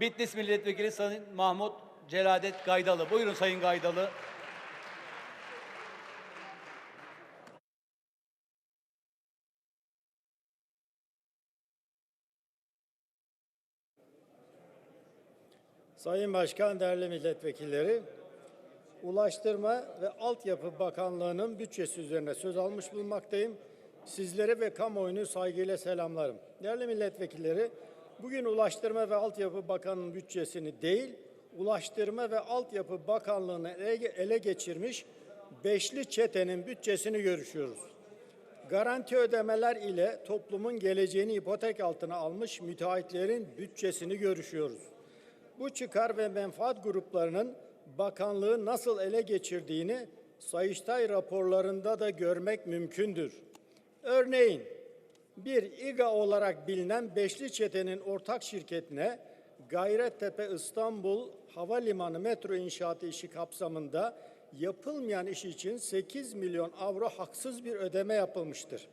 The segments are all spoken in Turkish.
Bitlis Milletvekili Sayın Mahmut Celadet Gaydalı. Buyurun Sayın Gaydalı. Sayın Başkan, değerli milletvekilleri, Ulaştırma ve Altyapı Bakanlığı'nın bütçesi üzerine söz almış bulunmaktayım. Sizlere ve kamuoyunu saygıyla selamlarım. Değerli milletvekilleri, bugün Ulaştırma ve Altyapı Bakanlığı'nın bütçesini değil, Ulaştırma ve Altyapı Bakanlığı'nı ele geçirmiş beşli çetenin bütçesini görüşüyoruz. Garanti ödemeler ile toplumun geleceğini ipotek altına almış müteahhitlerin bütçesini görüşüyoruz. Bu çıkar ve menfaat gruplarının bakanlığı nasıl ele geçirdiğini Sayıştay raporlarında da görmek mümkündür. Örneğin bir İGA olarak bilinen Beşli Çete'nin ortak şirketine Gayrettepe İstanbul Havalimanı metro inşaatı işi kapsamında yapılmayan iş için 8 milyon avro haksız bir ödeme yapılmıştır.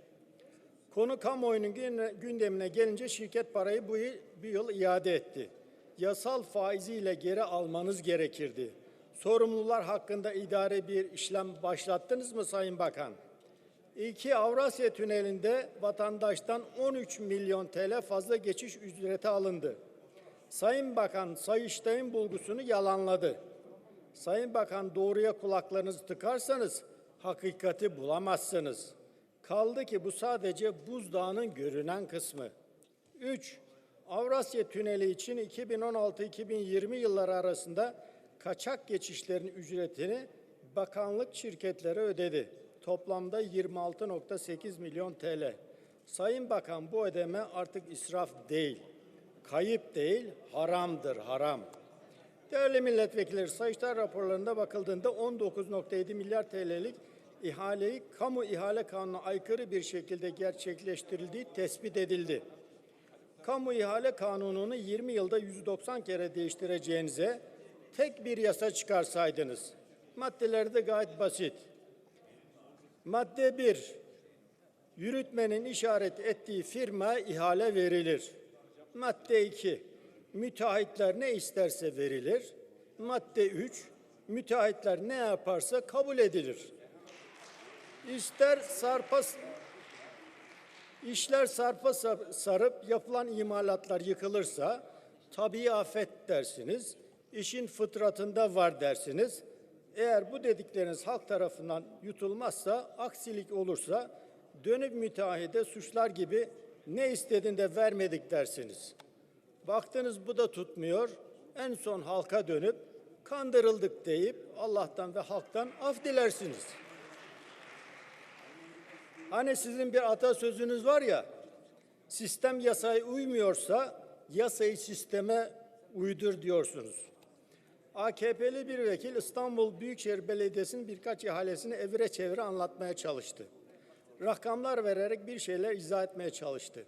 Konu kamuoyunun gündemine gelince şirket parayı bu yıl, bu yıl iade etti. Yasal faiziyle geri almanız gerekirdi. Sorumlular hakkında idare bir işlem başlattınız mı Sayın Bakan? İki Avrasya Tüneli'nde vatandaştan 13 milyon TL fazla geçiş ücreti alındı. Sayın Bakan Sayıştay'ın bulgusunu yalanladı. Sayın Bakan doğruya kulaklarınızı tıkarsanız hakikati bulamazsınız. Kaldı ki bu sadece buzdağının görünen kısmı. 3. Avrasya Tüneli için 2016-2020 yılları arasında kaçak geçişlerin ücretini bakanlık şirketlere ödedi. Toplamda 26.8 milyon TL. Sayın Bakan bu ödeme artık israf değil, kayıp değil, haramdır, haram. Değerli milletvekilleri, Sayıştay raporlarında bakıldığında 19.7 milyar TL'lik ihaleyi kamu ihale kanununa aykırı bir şekilde gerçekleştirildiği tespit edildi. Kamu ihale kanununu 20 yılda 190 kere değiştireceğinize tek bir yasa çıkarsaydınız. Maddeleri de gayet basit. Madde 1. Yürütmenin işaret ettiği firma ihale verilir. Madde 2. Müteahhitler ne isterse verilir. Madde 3. Müteahhitler ne yaparsa kabul edilir. İster sarpa İşler sarpa sar- sarıp yapılan imalatlar yıkılırsa tabii afet dersiniz. İşin fıtratında var dersiniz. Eğer bu dedikleriniz halk tarafından yutulmazsa, aksilik olursa dönüp müteahhide suçlar gibi ne istedin de vermedik dersiniz. Baktınız bu da tutmuyor. En son halka dönüp kandırıldık deyip Allah'tan ve halktan af dilersiniz. Hani sizin bir atasözünüz var ya, sistem yasaya uymuyorsa yasayı sisteme uydur diyorsunuz. AKP'li bir vekil İstanbul Büyükşehir Belediyesi'nin birkaç ihalesini evire çevire anlatmaya çalıştı. Rakamlar vererek bir şeyler izah etmeye çalıştı.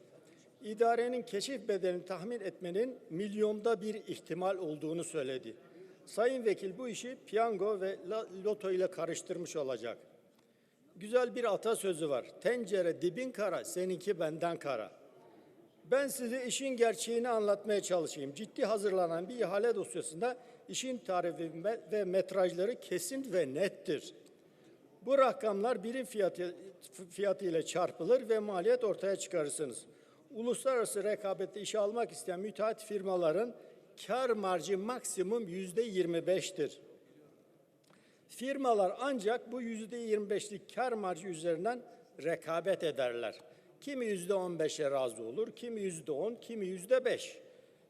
İdarenin keşif bedelini tahmin etmenin milyonda bir ihtimal olduğunu söyledi. Sayın Vekil bu işi piyango ve loto ile karıştırmış olacak. Güzel bir atasözü var. Tencere dibin kara, seninki benden kara. Ben size işin gerçeğini anlatmaya çalışayım. Ciddi hazırlanan bir ihale dosyasında işin tarifi ve metrajları kesin ve nettir. Bu rakamlar birim fiyatı, fiyatı ile çarpılır ve maliyet ortaya çıkarırsınız. Uluslararası rekabette işe almak isteyen müteahhit firmaların kar marjı maksimum yüzde 25'tir. Firmalar ancak bu yüzde 25'lik kar marjı üzerinden rekabet ederler. Kimi yüzde 15'e razı olur, kimi yüzde 10, kimi yüzde 5.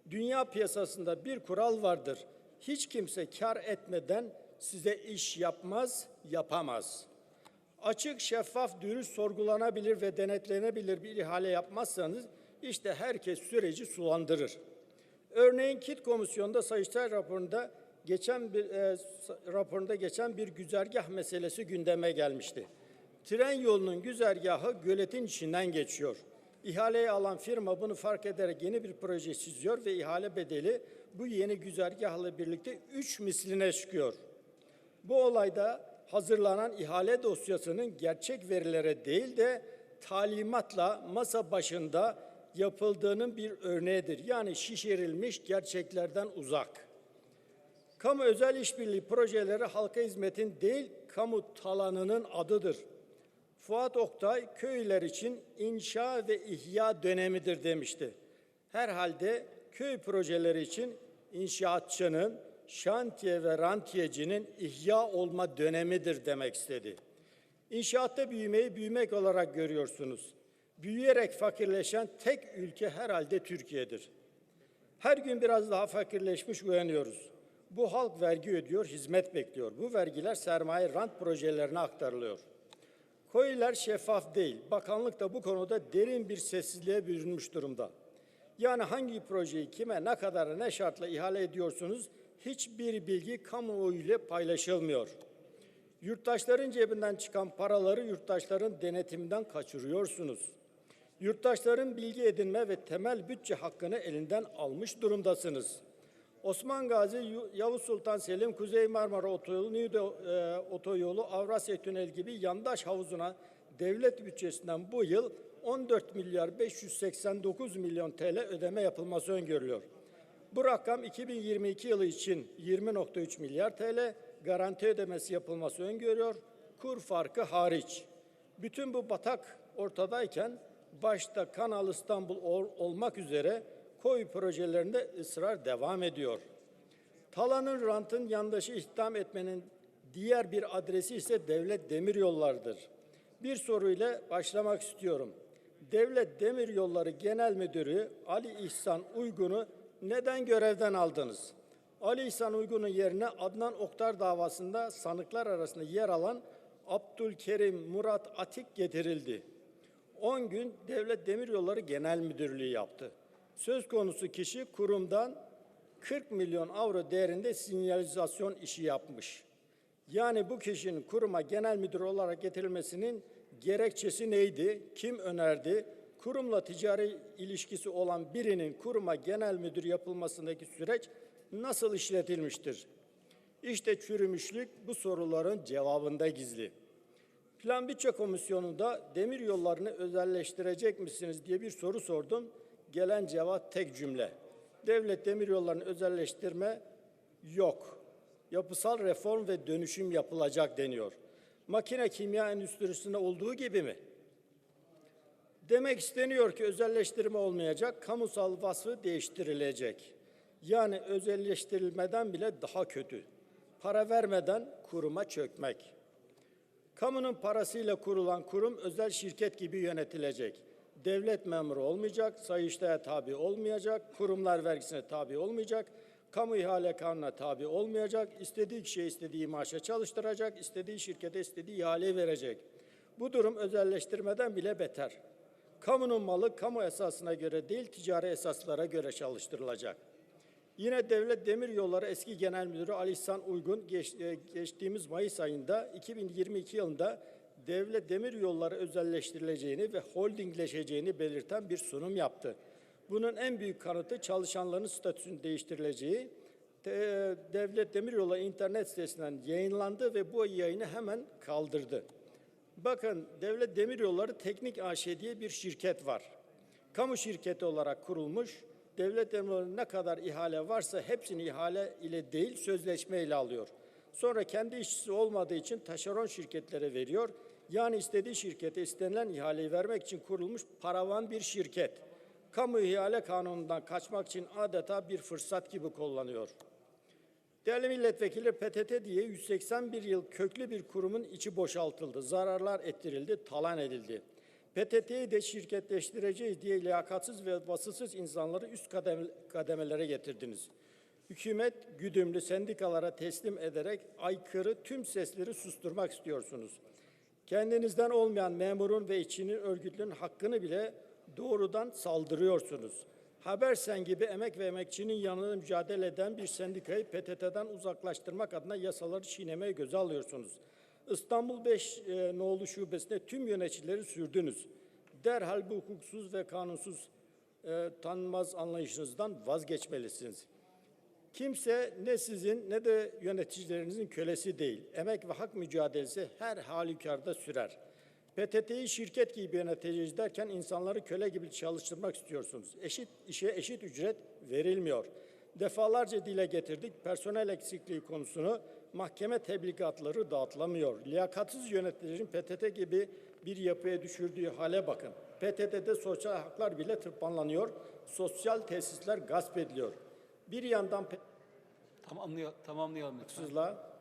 Dünya piyasasında bir kural vardır. Hiç kimse kar etmeden size iş yapmaz, yapamaz. Açık, şeffaf, dürüst, sorgulanabilir ve denetlenebilir bir ihale yapmazsanız işte herkes süreci sulandırır. Örneğin KİT komisyonunda Sayıştay raporunda geçen bir e, raporunda geçen bir güzergah meselesi gündeme gelmişti. Tren yolunun güzergahı göletin içinden geçiyor. İhaleyi alan firma bunu fark ederek yeni bir proje çiziyor ve ihale bedeli bu yeni güzergahla birlikte üç misline çıkıyor. Bu olayda hazırlanan ihale dosyasının gerçek verilere değil de talimatla masa başında yapıldığının bir örneğidir. Yani şişirilmiş gerçeklerden uzak. Kamu özel işbirliği projeleri halka hizmetin değil, kamu talanının adıdır. Fuat Oktay köyler için inşa ve ihya dönemidir demişti. Herhalde köy projeleri için inşaatçının, şantiye ve rantiyecinin ihya olma dönemidir demek istedi. İnşaatta büyümeyi büyümek olarak görüyorsunuz. Büyüyerek fakirleşen tek ülke herhalde Türkiye'dir. Her gün biraz daha fakirleşmiş uyanıyoruz. Bu halk vergi ödüyor, hizmet bekliyor. Bu vergiler sermaye rant projelerine aktarılıyor. Koyular şeffaf değil. Bakanlık da bu konuda derin bir sessizliğe bürünmüş durumda. Yani hangi projeyi kime ne kadar ne şartla ihale ediyorsunuz hiçbir bilgi kamuoyu ile paylaşılmıyor. Yurttaşların cebinden çıkan paraları yurttaşların denetiminden kaçırıyorsunuz. Yurttaşların bilgi edinme ve temel bütçe hakkını elinden almış durumdasınız. Osman Gazi, Yavuz Sultan Selim, Kuzey Marmara Otoyolu, Niğde e, Otoyolu, Avrasya Tüneli gibi yandaş havuzuna devlet bütçesinden bu yıl 14 milyar 589 milyon TL ödeme yapılması öngörülüyor. Bu rakam 2022 yılı için 20.3 milyar TL garanti ödemesi yapılması öngörüyor. Kur farkı hariç. Bütün bu batak ortadayken başta Kanal İstanbul ol- olmak üzere koyu projelerinde ısrar devam ediyor. Talanın rantın yandaşı istihdam etmenin diğer bir adresi ise devlet demiryollarıdır. Bir soruyla başlamak istiyorum. Devlet Demiryolları Genel Müdürü Ali İhsan Uygun'u neden görevden aldınız? Ali İhsan Uygun'un yerine Adnan Oktar davasında sanıklar arasında yer alan Abdülkerim Murat Atik getirildi. 10 gün Devlet Demiryolları Genel Müdürlüğü yaptı. Söz konusu kişi kurumdan 40 milyon avro değerinde sinyalizasyon işi yapmış. Yani bu kişinin kuruma genel müdür olarak getirilmesinin gerekçesi neydi? Kim önerdi? Kurumla ticari ilişkisi olan birinin kuruma genel müdür yapılmasındaki süreç nasıl işletilmiştir? İşte çürümüşlük bu soruların cevabında gizli. Plan Bütçe Komisyonu'nda demir yollarını özelleştirecek misiniz diye bir soru sordum. Gelen cevap tek cümle. Devlet demir yollarını özelleştirme yok. Yapısal reform ve dönüşüm yapılacak deniyor. Makine kimya endüstrisinde olduğu gibi mi? Demek isteniyor ki özelleştirme olmayacak, kamusal vasfı değiştirilecek. Yani özelleştirilmeden bile daha kötü. Para vermeden kuruma çökmek. Kamunun parasıyla kurulan kurum özel şirket gibi yönetilecek. Devlet memuru olmayacak, sayıştaya tabi olmayacak, kurumlar vergisine tabi olmayacak, kamu ihale kanuna tabi olmayacak, istediği kişiye istediği maaşa çalıştıracak, istediği şirkete istediği ihaleyi verecek. Bu durum özelleştirmeden bile beter. Kamunun malı kamu esasına göre değil, ticari esaslara göre çalıştırılacak. Yine Devlet Demiryolları Eski Genel Müdürü Ali Uygun geç- e, geçtiğimiz Mayıs ayında 2022 yılında Devlet Demiryolları özelleştirileceğini ve holdingleşeceğini belirten bir sunum yaptı. Bunun en büyük kanıtı çalışanların statüsünün değiştirileceği. Te- Devlet Demiryolları internet sitesinden yayınlandı ve bu yayını hemen kaldırdı. Bakın Devlet Demiryolları Teknik AŞ diye bir şirket var. Kamu şirketi olarak kurulmuş. Devlet Demiryolları ne kadar ihale varsa hepsini ihale ile değil sözleşme ile alıyor. Sonra kendi işçisi olmadığı için taşeron şirketlere veriyor. Yani istediği şirkete istenilen ihaleyi vermek için kurulmuş paravan bir şirket. Kamu ihale kanunundan kaçmak için adeta bir fırsat gibi kullanıyor. Değerli milletvekili PTT diye 181 yıl köklü bir kurumun içi boşaltıldı, zararlar ettirildi, talan edildi. PTT'yi de şirketleştireceğiz diye liyakatsız ve vasıfsız insanları üst kadem- kademelere getirdiniz. Hükümet güdümlü sendikalara teslim ederek aykırı tüm sesleri susturmak istiyorsunuz. Kendinizden olmayan memurun ve işçinin örgütlünün hakkını bile doğrudan saldırıyorsunuz. Habersen gibi emek ve emekçinin yanında mücadele eden bir sendikayı PTT'den uzaklaştırmak adına yasaları çiğnemeye göze alıyorsunuz. İstanbul 5 e, Noğlu Şubesi'nde tüm yöneticileri sürdünüz. Derhal bu hukuksuz ve kanunsuz e, tanınmaz anlayışınızdan vazgeçmelisiniz. Kimse ne sizin ne de yöneticilerinizin kölesi değil. Emek ve hak mücadelesi her halükarda sürer. PTT'yi şirket gibi yöneteceğiz derken insanları köle gibi çalıştırmak istiyorsunuz. Eşit işe eşit ücret verilmiyor. Defalarca dile getirdik personel eksikliği konusunu mahkeme tebligatları dağıtılamıyor. Liyakatsız yöneticilerin PTT gibi bir yapıya düşürdüğü hale bakın. PTT'de sosyal haklar bile tırpanlanıyor, sosyal tesisler gasp ediliyor. Bir yandan Tamamlıyor, tamamlayalım lütfen. haksızlığa,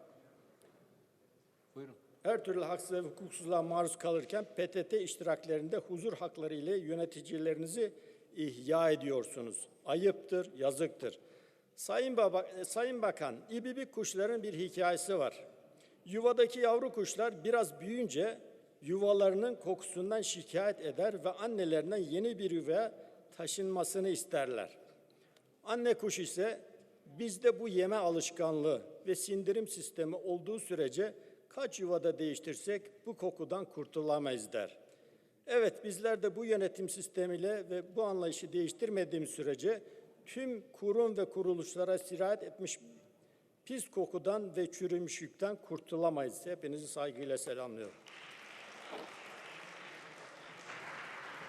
Buyurun. Her türlü haksız ve hukuksuzluğa maruz kalırken PTT iştiraklerinde huzur hakları ile yöneticilerinizi ihya ediyorsunuz. Ayıptır, yazıktır. Sayın, Baba, e, Sayın Bakan, İbibi kuşların bir hikayesi var. Yuvadaki yavru kuşlar biraz büyüyünce yuvalarının kokusundan şikayet eder ve annelerinden yeni bir yuvaya taşınmasını isterler. Anne kuş ise bizde bu yeme alışkanlığı ve sindirim sistemi olduğu sürece kaç yuvada değiştirsek bu kokudan kurtulamayız der. Evet bizler de bu yönetim sistemiyle ve bu anlayışı değiştirmediğimiz sürece tüm kurum ve kuruluşlara sirayet etmiş pis kokudan ve çürümüş yükten kurtulamayız. Hepinizi saygıyla selamlıyorum.